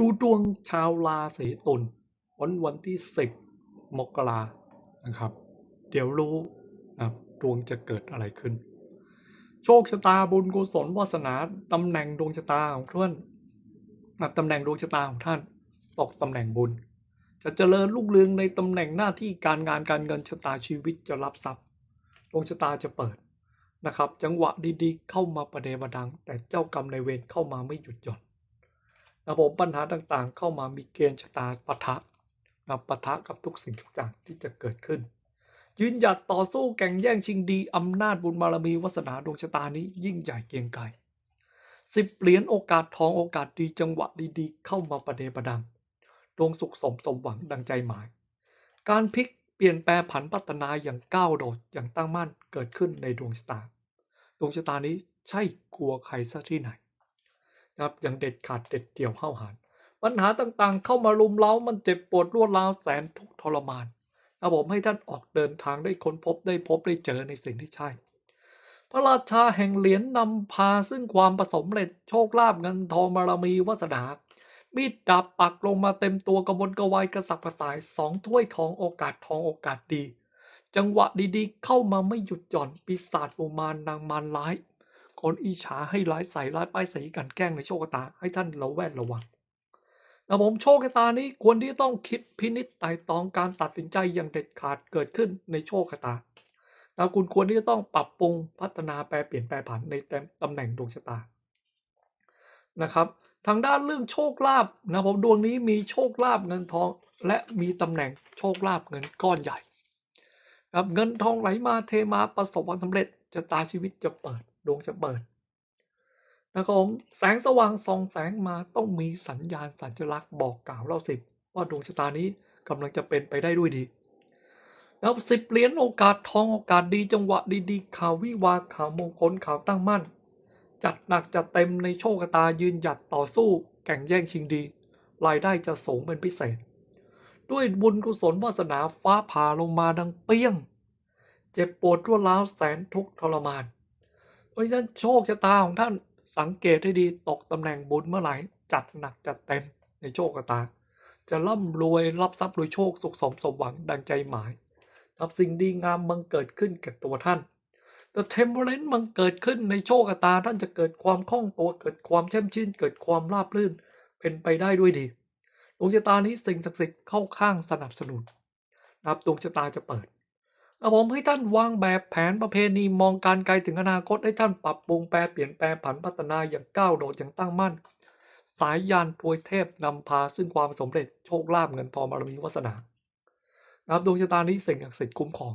ดูดวงชาวราศีตุลวันวันที่สิบมกรานะครับ เดี๋ยวรู้นะครับดวงจะเกิดอะไรขึ้น โชคชะตาบุญกุศลวาสนาตำแหน่งดวงชะตาของท่านนะตำแหน่งดวงชะตาของท่าน ตกตำแหน่งบุญ จะเจริญรุ่งเรืองในตำแหน่งหน้าที่การงานการเงินชะตาชีวิตจะรับทรัพย์ดวงชะตาจะเปิดนะครับ จังหวะดีๆ เข้ามาประเดประดัง แต่เจ้ากรรมในเวรเข้ามาไม่หยุดหย่อน ระบบปัญหาต่างๆ เข้ามามีเกณฑ์ชะตาปะทะนะปะทะกับทุกสิ่งทุกอย่างที่จะเกิดขึ้น ยืนหยัดต่อสู้แข่งแย่งชิงดีอำนาจบุญบารมีวาสนาดวงชะตานี้ยิ่งใหญ่เกียงไกรสิบเหรียญโอกาสทองโอกาสดีจังหวะดีๆ เข้ามาประเดประดังดวงสุขสมสมหวังดังใจหมาย การพลิกเปลี่ยนแปลผันพัฒนาอย่างก้าวโดดอย่างตั้งมั่นเกิดขึ้นในดวงชะตา ดวงชะตานี้ใช่กลัวใครซะที่ไหน นะครับอย่างเด็ดขาดเด็ดเดี่ยวเข้าหาปัญหาต่างๆ เข้ามาลุมเล้ามันเจ็บปวดรวดร้าวแสนทุกทรมานนะผมให้ท่านออกเดินทางได้ค้นพบได้พบได้เจอในสิ่งที่ใช่ พระราชาแห่งเหรียญนำพาซึ่งความประสมเร็จโชคลาภเงินทองบารมีวาสนา มีดดาบปักลงมาเต็มตัวกระวนกระวายกระสับกระส่ายสองถ้วยทองโอกาสทองโอกาสดี จังหวะดีๆ เข้ามาไม่หยุดหย่อนปีศาจอุมารนางมารร้าย คนอิจฉาให้ร้ายใส่ร้ายป้ายสีกันแกล้งในโชคชะตาให้ท่านระแวดระวังนะผมโชคชะตานี้ควรที่ต้องคิดพินิจไต่ตองการตัดสินใจอย่างเด็ดขาดเกิดขึ้นในโชคชะตานะคุณควรที่จะต้องปรับปรุงพัฒนาแปลเปลี่ยนแปลผันในตำแหน่งดวงชะตานะครับทางด้านเรื่องโชคลาภนะผมดวงนี้มีโชคลาภเงินทอง และมีตำแหน่งโชคลาภเงินก้อนใหญ่ครับเงินทองไหลมาเทมาประสบความสำเร็จชะตาชีวิตจะเปิด ดวงจะเปิดนะครับผมแสงสว่างส่องแสงมาต้องมีสัญญาณสัญลักษณ์บอกกล่าวเล่าสิบว่าดวงชะตานี้กำลังจะเป็นไปได้ด้วยดีแล้วสิบเหรียญโอกาสทองโอกาสดีจังหวะดีๆข่าววิวาข่าวมงคลข่าวตั้งมั่น จัดหนักจัดเต็มในโชคชะตายืนหยัดต่อสู้ แข่งแย่งชิงดี รายได้จะสูงเป็นพิเศษ ด้วยบุญกุศลวาสนาฟ้าผ่าลงมาดังเปี้ยง เจ็บปวดรวร้าวแสนทุกทรมาน เพราะฉะนั้นโชคชะตาของท่านสังเกตให้ดีตกตำแหน่งบุญเมื่อไหร่จัดหนักจัดเต็มในโชคชะตา จะร่ำรวยรับทรัพย์รวยโชคสุขสมสมหวังดังใจหมายรับสิ่งดีงามบังเกิดขึ้นกับตัวท่าน แต่เทมเพลนบังเกิดขึ้นในโชคชะตาท่านจะเกิดความคล่องตัวเกิดความแช่มชื่น เกิดความราบรื่นเป็นไปได้ด้วยดีดวงชะตานี้สิ่งศักดิ์สิทธิ์เข้าข้างสนับสนุนนับดวงชะตาจะเปิด เอาผมให้ท่านวางแบบแผนประเพณีมองการไกลถึงอนาคตให้ท่านปรับปรุงแปลเปลี่ยนแปลผันพัฒนาอย่างก้าวโดดอย่างตั้งมั่น สายยานทวยเทพนำพาซึ่งความสำเร็จโชคลาภเงินทองบารมีวาสนานะครับดวงชะตานี้สิ่งศักดิ์สิทธิ์คุ้มครอง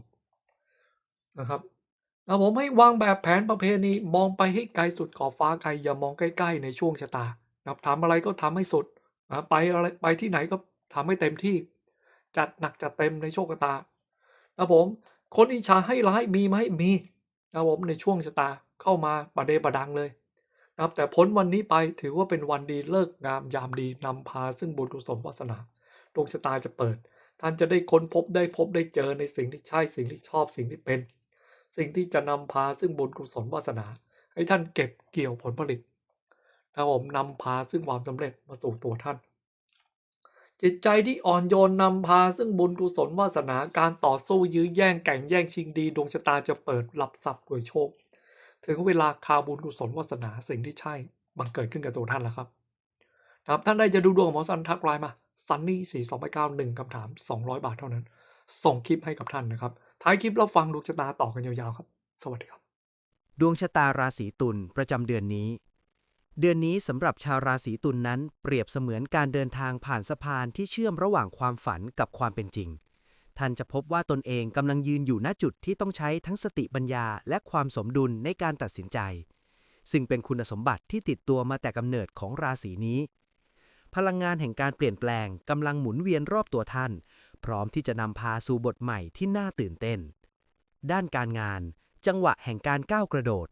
นะครับเอาผมให้วางแบบแผนประเพณีมองไปให้ไกลสุดขอบฟ้าไกลอย่ามองใกล้ ๆ ในช่วงชะตานะครับทำอะไรก็ทำให้สุดนะไปอะไรไปที่ไหนก็ทำให้เต็มที่ จัดหนักจัดเต็มในโชคชะตานะผม คนอิจฉาให้ร้ายมีไหมมีนะผมในช่วงชะตาเข้ามาประเดประดังเลยนะครับแต่พ้นวันนี้ไปถือว่าเป็นวันดีเลิกงามยามดีนำพาซึ่งบุญกุศลวาสนาดวงชะตาจะเปิด ท่านจะได้ค้นพบได้พบได้เจอในสิ่งที่ใช่สิ่งที่ชอบสิ่งที่เป็น สิ่งที่จะนำพาซึ่งบุญกุศลวาสนา ให้ท่านเก็บเกี่ยวผลผลิตนะครับผมนำพาซึ่งความสำเร็จมาสู่ตัวท่าน จิตใจที่อ่อนโยนนำพาซึ่งบุญกุศลวาสนาการต่อสู้ยื้อแย่งแก่งแย่งชิงดีดวงชะตาจะเปิดหลับสับด้วยโชค ถึงเวลาคาบุญกุศลวาสนาสิ่งที่ใช่บังเกิดขึ้นกับตัวท่านแล้วครับครับท่านใดจะดูดวงของหมอสันทักไลน์มาซันนี่สี่สองไปเก้าหนึ่งคำถามสองร้อยบาทเท่านั้น ส่งคลิปให้กับท่านนะครับ ท้ายคลิปเราฟังดวงชะตาต่อกันยาวๆครับ สวัสดีครับ ดวงชะตาราศีตุลประจำเดือนนี้ เดือนนี้สำหรับชาวราศีตุลนนั้น เปรียบเสมือนการเดินทางผ่านสะพานที่เชื่อมระหว่างความฝันกับความเป็นจริง ท่านจะพบว่าตนเองกำลังยืนอยู่ณจุดที่ต้องใช้ทั้งสติปัญญาและความสมดุลในการตัดสินใจ ซึ่งเป็นคุณสมบัติที่ติดตัวมาแต่กำเนิดของราศีนี้ พลังงานแห่งการเปลี่ยนแปลงกำลังหมุนเวียนรอบตัวท่าน พร้อมที่จะนำพาสู่บทใหม่ที่น่าตื่นเต้น ด้านการงาน จังหวะแห่งการก้าวกระโดด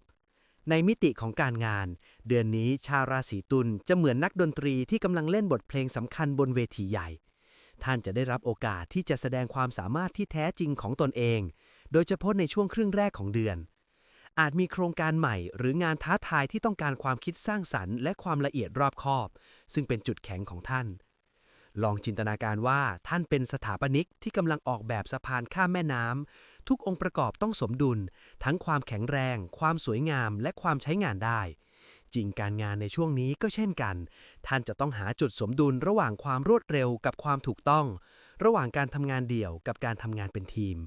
ในมิติของการงาน เดือนนี้ชาวราศีตุลจะเหมือนนักดนตรีที่กำลังเล่นบทเพลงสำคัญบนเวทีใหญ่ ท่านจะได้รับโอกาสที่จะแสดงความสามารถที่แท้จริงของตนเอง โดยเฉพาะในช่วงครึ่งแรกของเดือน อาจมีโครงการใหม่ หรืองานท้าทายที่ต้องการความคิดสร้างสรรค์และความละเอียดรอบคอบ ซึ่งเป็นจุดแข็งของท่าน ลองจินตนาการว่าท่านเป็นสถาปนิกที่กำลังออกแบบสะพานข้ามแม่น้ำ ทุกองค์ประกอบต้องสมดุล ทั้งความแข็งแรง ความสวยงาม และความใช้งานได้ จริงการงานในช่วงนี้ก็เช่นกัน ท่านจะต้องหาจุดสมดุลระหว่างความรวดเร็วกับความถูกต้อง ระหว่างการทำงานเดี่ยวกับการทำงานเป็นทีม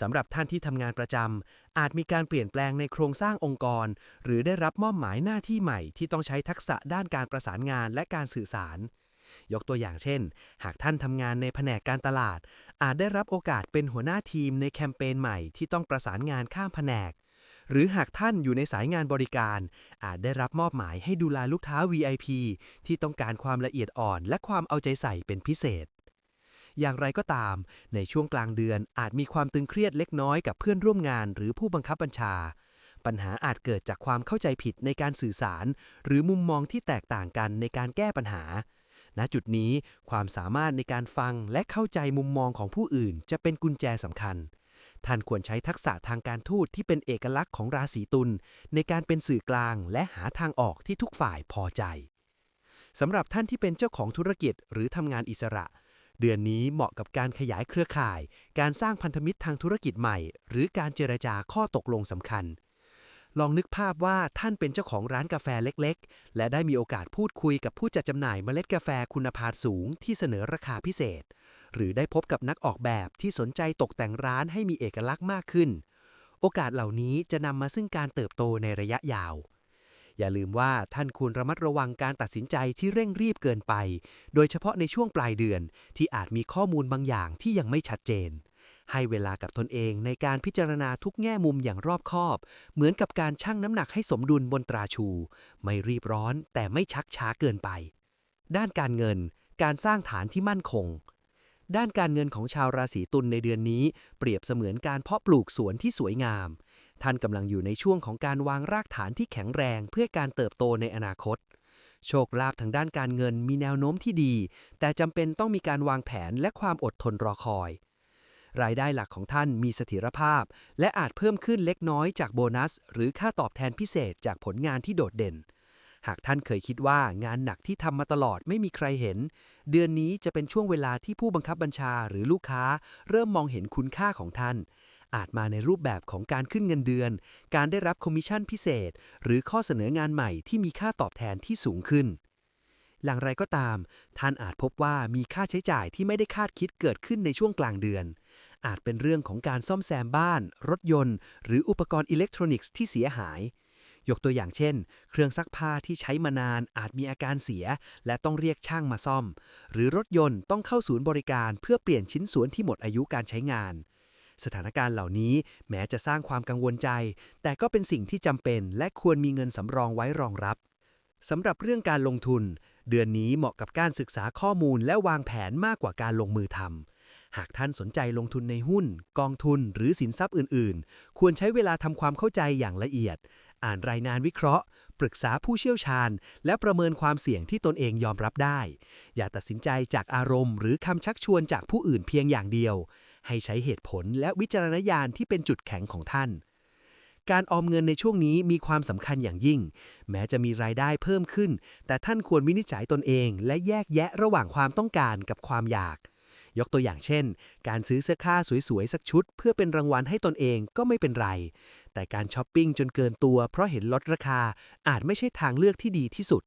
สำหรับท่านที่ทำงานประจำ อาจมีการเปลี่ยนแปลงในโครงสร้างองค์กร หรือได้รับมอบหมายหน้าที่ใหม่ที่ต้องใช้ทักษะด้านการประสานงานและการสื่อสาร ยกตัวอย่างเช่น หากท่านทำงานในแผนกการตลาด อาจได้รับโอกาสเป็นหัวหน้าทีมในแคมเปญใหม่ที่ต้องประสานงานข้ามแผนก หรือหากท่านอยู่ในสายงานบริการ อาจได้รับมอบหมายให้ดูแลลูกค้า VIP ที่ต้องการความละเอียดอ่อน และความเอาใจใส่เป็นพิเศษอย่างไรก็ตาม ในช่วงกลางเดือนอาจมีความตึงเครียดเล็กน้อยกับเพื่อนร่วมงานหรือผู้บังคับบัญชา ปัญหาอาจเกิดจากความเข้าใจผิดในการสื่อสาร หรือมุมมองที่แตกต่างกันในการแก้ปัญหา ณจุดนี้ความสามารถในการฟังและเข้าใจมุมมองของผู้อื่น จะเป็นกุญแจสำคัญ ท่านควรใช้ทักษะทางการทูตที่เป็นเอกลักษณ์ของราศีตุลในการเป็นสื่อกลางและหาทางออกที่ทุกฝ่ายพอใจสำหรับท่านที่เป็นเจ้าของธุรกิจหรือทำงานอิสระ เดือนนี้เหมาะกับการขยายเครือข่าย การสร้างพันธมิตรทางธุรกิจใหม่ หรือการเจรจาข้อตกลงสำคัญ ลองนึกภาพว่าท่านเป็นเจ้าของร้านกาแฟเล็กๆ และได้มีโอกาสพูดคุยกับผู้จัดจำหน่ายเมล็ดกาแฟคุณภาพสูงที่เสนอราคาพิเศษ หรือได้พบกับนักออกแบบที่สนใจตกแต่งร้านให้มีเอกลักษณ์มากขึ้น โอกาสเหล่านี้จะนำมาซึ่งการเติบโตในระยะยาว อย่าลืมว่าท่านควรระมัดระวังการตัดสินใจที่เร่งรีบเกินไป โดยเฉพาะในช่วงปลายเดือนที่อาจมีข้อมูลบางอย่างที่ยังไม่ชัดเจน ให้เวลากับตนเองในการพิจารณาทุกแง่มุมอย่างรอบคอบ เหมือนกับการชั่งน้ำหนักให้สมดุลบนตราชู ไม่รีบร้อนแต่ไม่ชักช้าเกินไป ด้านการเงิน การสร้างฐานที่มั่นคง ด้านการเงินของชาวราศีตุลในเดือนนี้ เปรียบเสมือนการเพาะปลูกสวนที่สวยงาม ท่านกำลังอยู่ในช่วงของการวางรากฐานที่แข็งแรงเพื่อการเติบโตในอนาคตโชคลาภทางด้านการเงินมีแนวโน้มที่ดี แต่จำเป็นต้องมีการวางแผนและความอดทนรอคอย รายได้หลักของท่านมีเสถียรภาพ และอาจเพิ่มขึ้นเล็กน้อยจากโบนัส หรือค่าตอบแทนพิเศษจากผลงานที่โดดเด่น หากท่านเคยคิดว่างานหนักที่ทำมาตลอดไม่มีใครเห็น เดือนนี้จะเป็นช่วงเวลาที่ผู้บังคับบัญชาหรือลูกค้า เริ่มมองเห็นคุณค่าของท่าน อาจมาในรูปแบบของการขึ้นเงินเดือน การได้รับคอมมิชชั่นพิเศษ หรือข้อเสนองานใหม่ที่มีค่าตอบแทนที่สูงขึ้นอย่างไรก็ตาม ท่านอาจพบว่ามีค่าใช้จ่ายที่ไม่ได้คาดคิดเกิดขึ้นในช่วงกลางเดือน อาจเป็นเรื่องของการซ่อมแซมบ้าน รถยนต์ หรืออุปกรณ์อิเล็กทรอนิกส์ที่เสียหาย ยกตัวอย่างเช่น เครื่องซักผ้าที่ใช้มานานอาจมีอาการเสีย และต้องเรียกช่างมาซ่อม หรือรถยนต์ต้องเข้าศูนย์บริการเพื่อเปลี่ยนชิ้นส่วนที่หมดอายุการใช้งาน สถานการณ์เหล่านี้แม้จะสร้างความกังวลใจ แต่ก็เป็นสิ่งที่จำเป็น และควรมีเงินสำรองไว้รองรับสำหรับเรื่องการลงทุน เดือนนี้เหมาะกับการศึกษาข้อมูลและวางแผนมากกว่าการลงมือทำ หากท่านสนใจลงทุนในหุ้น กองทุนหรือสินทรัพย์อื่น ๆ ควรใช้เวลาทำความเข้าใจอย่างละเอียด อ่านรายงานวิเคราะห์ ปรึกษาผู้เชี่ยวชาญ และประเมินความเสี่ยงที่ตนเองยอมรับได้ อย่าตัดสินใจจากอารมณ์ หรือคำชักชวนจากผู้อื่นเพียงอย่างเดียว ให้ใช้เหตุผลและวิจารณญาณที่เป็นจุดแข็งของท่านการออมเงินในช่วงนี้มีความสำคัญอย่างยิ่ง แม้จะมีรายได้เพิ่มขึ้น แต่ท่านควรวินิจฉัยตนเอง และแยกแยะระหว่างความต้องการกับความอยาก ยกตัวอย่างเช่น การซื้อเสื้อผ้าสวยๆ สักชุด เพื่อเป็นรางวัลให้ตนเองก็ไม่เป็นไร แต่การช้อปปิ้งจนเกินตัวเพราะเห็นลดราคาอาจไม่ใช่ทางเลือกที่ดีที่สุด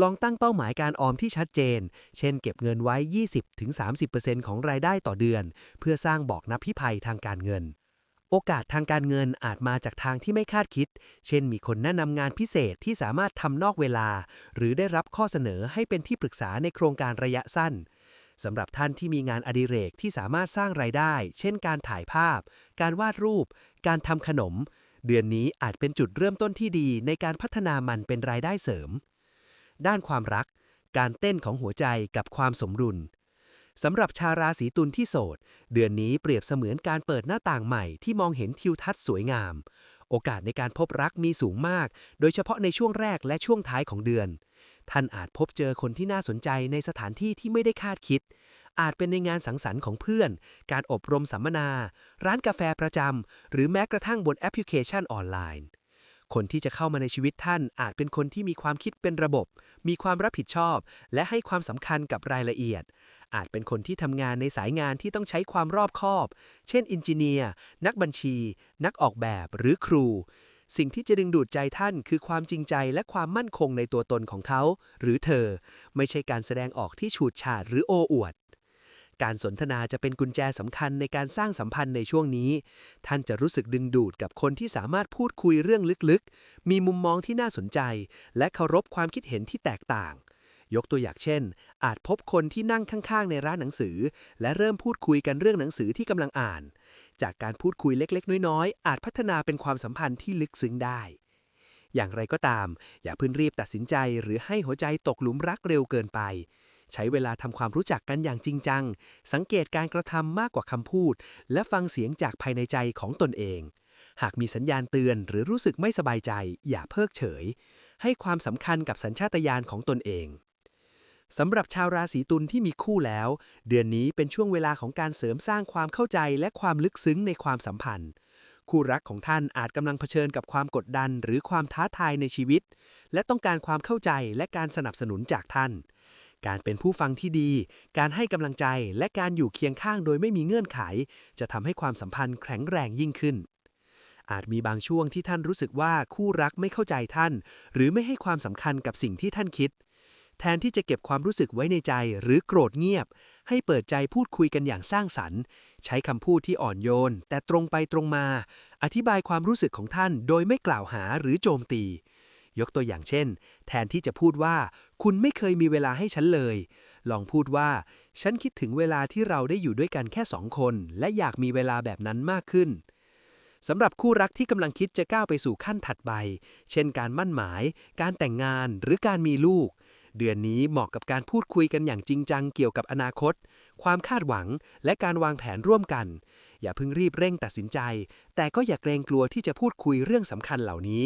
ลองตั้งเป้าหมายการออมที่ชัดเจน เช่น เก็บเงินไว้ 20-30%ของรายได้ต่อเดือน เพื่อสร้างบอกนับพิภัยทางการเงินโอกาสทางการเงินอาจมาจากทางที่ไม่คาดคิด เช่น มีคนแนะนำงานพิเศษที่สามารถทำนอกเวลา หรือได้รับข้อเสนอให้เป็นที่ปรึกษาในโครงการระยะสั้น สำหรับท่านที่มีงานอดิเรกที่สามารถสร้างรายได้ เช่นการถ่ายภาพ การวาดรูป การทำขนม เดือนนี้อาจเป็นจุดเริ่มต้นที่ดีในการพัฒนามันเป็นรายได้เสริม ด้านความรัก การเต้นของหัวใจกับความสมดุลสำหรับชาวราศีตุลที่โสด เดือนนี้เปรียบเสมือนการเปิดหน้าต่างใหม่ที่มองเห็นทิวทัศน์สวยงาม โอกาสในการพบรักมีสูงมาก โดยเฉพาะในช่วงแรกและช่วงท้ายของเดือน ท่านอาจพบเจอคนที่น่าสนใจในสถานที่ที่ไม่ได้คาดคิด อาจเป็นในงานสังสรรค์ของเพื่อน การอบรมสัมมนา ร้านกาแฟประจำ หรือแม้กระทั่งบนแอปพลิเคชันออนไลน์ คนที่จะเข้ามาในชีวิตท่านอาจเป็นคนที่มีความคิดเป็นระบบ มีความรับผิดชอบ และให้ความสำคัญกับรายละเอียด อาจเป็นคนที่ทำงานในสายงานที่ต้องใช้ความรอบคอบ เช่นอินจิเนียร์ นักบัญชี นักออกแบบ หรือครู สิ่งที่จะดึงดูดใจท่านคือความจริงใจและความมั่นคงในตัวตนของเขา หรือเธอ ไม่ใช่การแสดงออกที่ฉูดฉาดหรือโอ้อวด การสนทนาจะเป็นกุญแจสำคัญในการสร้างสัมพันธ์ในช่วงนี้ ท่านจะรู้สึกดึงดูดกับคนที่สามารถพูดคุยเรื่องลึกๆ มีมุมมองที่น่าสนใจ และเคารพความคิดเห็นที่แตกต่างยกตัวอย่างเช่น อาจพบคนที่นั่งข้างๆ ในร้านหนังสือ และเริ่มพูดคุยกันเรื่องหนังสือที่กำลังอ่าน จากการพูดคุยเล็ก ๆ น้อย ๆ อาจพัฒนาเป็นความสัมพันธ์ที่ลึกซึ้งได้ อย่างไรก็ตาม อย่าเพิ่งรีบตัดสินใจหรือให้หัวใจตกหลุมรักเร็วเกินไป ใช้เวลาทำความรู้จักกันอย่างจริงจัง สังเกตการกระทำมากกว่าคำพูด และฟังเสียงจากภายในใจของตนเอง หากมีสัญญาณเตือนหรือรู้สึกไม่สบายใจ อย่าเพิกเฉย ให้ความสำคัญกับสัญชาตญาณของตนเอง สำหรับชาวราศีตุลที่มีคู่แล้ว เดือนนี้เป็นช่วงเวลาของการเสริมสร้างความเข้าใจและความลึกซึ้งในความสัมพันธ์ คู่รักของท่านอาจกำลังเผชิญกับความกดดันหรือความท้าทายในชีวิต และต้องการความเข้าใจและการสนับสนุนจากท่าน การเป็นผู้ฟังที่ดี การให้กำลังใจและการอยู่เคียงข้างโดยไม่มีเงื่อนไข จะทำให้ความสัมพันธ์แข็งแรงยิ่งขึ้นอาจมีบางช่วงที่ท่านรู้สึกว่าคู่รักไม่เข้าใจท่าน หรือไม่ให้ความสำคัญกับสิ่งที่ท่านคิด แทนที่จะเก็บความรู้สึกไว้ในใจหรือโกรธเงียบ ให้เปิดใจพูดคุยกันอย่างสร้างสรรค์ ใช้คำพูดที่อ่อนโยน แต่ตรงไปตรงมา อธิบายความรู้สึกของท่าน โดยไม่กล่าวหาหรือโจมตี ยกตัวอย่างเช่น แทนที่จะพูดว่า คุณไม่เคยมีเวลาให้ฉันเลย ลองพูดว่า ฉันคิดถึงเวลาที่เราได้อยู่ด้วยกันแค่สองคน และอยากมีเวลาแบบนั้นมากขึ้นสำหรับคู่รักที่กำลังคิดจะก้าวไปสู่ขั้นถัดไป เช่นการมั่นหมาย การแต่งงาน หรือการมีลูก เดือนนี้เหมาะกับการพูดคุยกันอย่างจริงจังเกี่ยวกับอนาคต ความคาดหวัง และการวางแผนร่วมกัน อย่าเพิ่งรีบเร่งตัดสินใจ แต่ก็อย่าเกรงกลัวที่จะพูดคุยเรื่องสำคัญเหล่านี้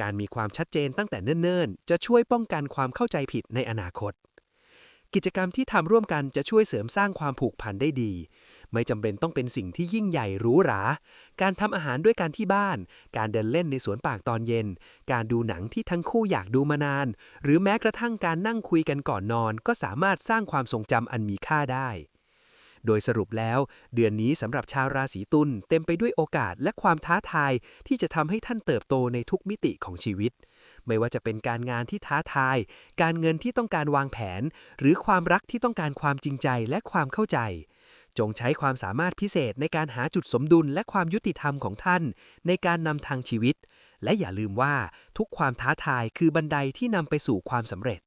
การมีความชัดเจนตั้งแต่เนิ่นๆ จะช่วยป้องกันความเข้าใจผิดในอนาคต กิจกรรมที่ทำร่วมกันจะช่วยเสริมสร้างความผูกพันได้ดี ไม่จำเป็นต้องเป็นสิ่งที่ยิ่งใหญ่หรูหรา การทำอาหารด้วยกันที่บ้าน การเดินเล่นในสวนป่าตอนเย็น การดูหนังที่ทั้งคู่อยากดูมานาน หรือแม้กระทั่งการนั่งคุยกันก่อนนอน ก็สามารถสร้างความทรงจำอันมีค่าได้ โดยสรุปแล้ว เดือนนี้สำหรับชาวราศีตุลเต็มไปด้วยโอกาสและความท้าทายที่จะทำให้ท่านเติบโตในทุกมิติของชีวิตไม่ว่าจะเป็นการงานที่ท้าทาย การเงินที่ต้องการวางแผน หรือความรักที่ต้องการความจริงใจและความเข้าใจ จงใช้ความสามารถพิเศษในการหาจุดสมดุลและความยุติธรรมของท่าน ในการนำทางชีวิต และอย่าลืมว่าทุกความท้าทายคือบันไดที่นำไปสู่ความสำเร็จ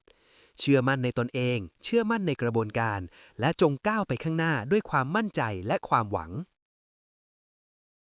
เชื่อมั่นในตนเอง เชื่อมั่นในกระบวนการ และจงก้าวไปข้างหน้าด้วยความมั่นใจและความหวัง